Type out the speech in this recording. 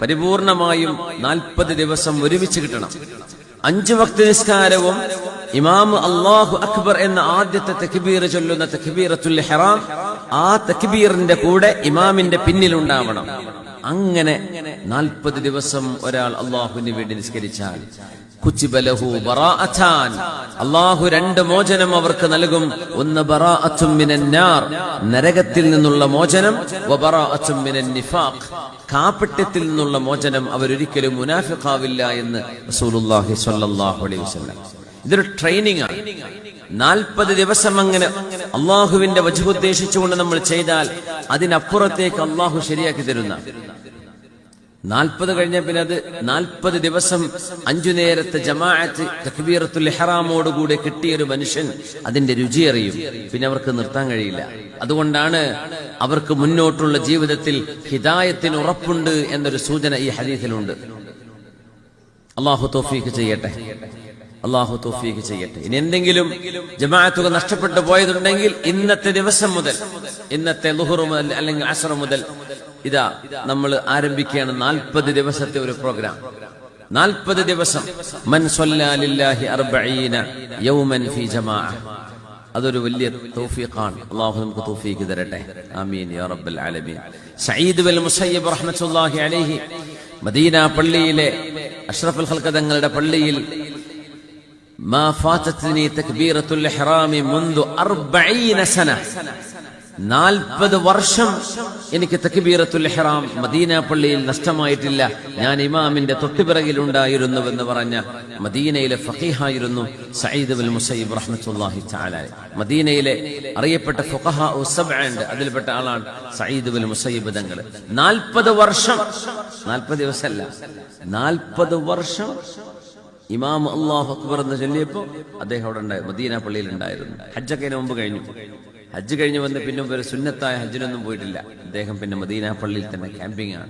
പരിപൂർണമായും നാൽപ്പത് ദിവസം ഒരുമിച്ച് കിട്ടണം. അഞ്ചു വക്ത നിസ്കാരവും ഇമാം അള്ളാഹു അക്ബർ എന്ന ആദ്യത്തെ തക്ബീർ ചൊല്ലുന്ന തക്ബീറത്തുൽ ഹെറാം ആ തക്ബീറിന്റെ കൂടെ ഇമാമിന്റെ പിന്നിലുണ്ടാവണം. അങ്ങനെ നാൽപ്പത് ദിവസം ഒരാൾ അള്ളാഹുവിന് വേണ്ടി നിസ്കരിച്ചാൽ അള്ളാഹു രണ്ട് മോചനം അവർക്ക് നൽകും. ഒന്ന് നരകത്തിൽ നിന്നുള്ള മോചനം കാപ്പട്യത്തിൽ നിന്നുള്ള മോചനം അവരൊരിക്കലും മുനാഫിഖാവില്ല എന്ന് ഇതൊരു ട്രെയിനിങ് ആണ്. നാൽപ്പത് ദിവസം അങ്ങനെ അള്ളാഹുവിന്റെ വജുദ്ദേശിച്ചുകൊണ്ട് നമ്മൾ ചെയ്താൽ അതിനപ്പുറത്തേക്ക് അള്ളാഹു ശരിയാക്കി തരുന്ന. നാൽപ്പത് കഴിഞ്ഞ പിന്നെ അത് നാൽപ്പത് ദിവസം അഞ്ചു നേരത്തെ ജമാഅത്ത് തക്ബീറത്തുൽ ഇഹ്റാമോടുകൂടി കിട്ടിയ ഒരു മനുഷ്യൻ അതിന്റെ രുചി അറിയും. പിന്നെ അവർക്ക് നിർത്താൻ കഴിയില്ല. അതുകൊണ്ടാണ് അവർക്ക് മുന്നോട്ടുള്ള ജീവിതത്തിൽ ഹിദായത്തിന് ഉറപ്പുണ്ട് എന്നൊരു സൂചന ഈ ഹദീസിലുണ്ട്. അള്ളാഹു തോഫീക്ക് ചെയ്യട്ടെ. അള്ളാഹു തോഫീക്ക് ചെയ്യട്ടെ. ഇനി എന്തെങ്കിലും ജമാഅത്തുക നഷ്ടപ്പെട്ടു പോയതുണ്ടെങ്കിൽ ഇന്നത്തെ ദിവസം മുതൽ ഇന്നത്തെ ലുഹുർ മുതൽ അല്ലെങ്കിൽ അസർ മുതൽ ഇതാ നമ്മൾ ആരംഭിക്കുകയാണ് നാൽപ്പത് ദിവസത്തെ ഒരു പ്രോഗ്രാം നാൽപ്പത് ദിവസം മൻ സ്വല്ലാലില്ലാഹി അർബഈന യൗമൻ ഫി ജമാഅ അതൊരു വലിയ തൗഫീഖാണ് അള്ളാഹു നമുക്ക് തൗഫീഖ് തരട്ടെ ആമീൻ യാ റബ്ബൽ ആലമീൻ സഈദ് ബിൻ മുസയ്യിബ് റഹ്മത്തുള്ളാഹി അലൈഹി മദീന പള്ളിയിലെ അഷ്റഫുൽ ഖൽഖ തങ്ങളുടെ പള്ളിയിൽ ما فاتتني تكبيرة الإحرام منذ أربعين سنة നാൽപ്പത് വർഷം എനിക്ക് തക്ബീറത്തുൽ ഇഹ്റാം മദീന പള്ളിയിൽ നഷ്ടമായിട്ടില്ല. ഞാൻ ഇമാമിന്റെ തൊട്ടുപിറകിലുണ്ടായിരുന്നുവെന്ന് പറഞ്ഞ മദീനയിലെ ഫഖീഹായിരുന്നു സയ്യിദ് ഇബ്നു മുസയ്യിബ് റഹ്മത്തുള്ളാഹി തആല. മദീനയിലെ അറിയപ്പെട്ട ഫുഖഹാ ഉണ്ട് അതിൽപ്പെട്ട ആളാണ് സയ്യിദ് ഇബ്നു മുസയ്യിബ് തങ്ങൾ. നാൽപ്പത് വർഷം നാൽപ്പത് ദിവസമല്ല നാൽപ്പത് വർഷം ഇമാം അള്ളാഹു അക്ബർ എന്ന് ചൊല്ലിയപ്പോൾ അദ്ദേഹം അവിടെ ഉണ്ടായി മദീന പള്ളിയിൽ ഉണ്ടായിരുന്നു. ഹജ്ജൊക്കെ അതിന് മുമ്പ് കഴിഞ്ഞു. ഹജ്ജ് കഴിഞ്ഞ് വന്ന് പിന്നെ ഒരു സുന്നത്തായ ഹജ്ജിനൊന്നും പോയിട്ടില്ല. അദ്ദേഹം പിന്നെ മദീന പള്ളിയിൽ തന്നെ ക്യാമ്പിംഗ് ആണ്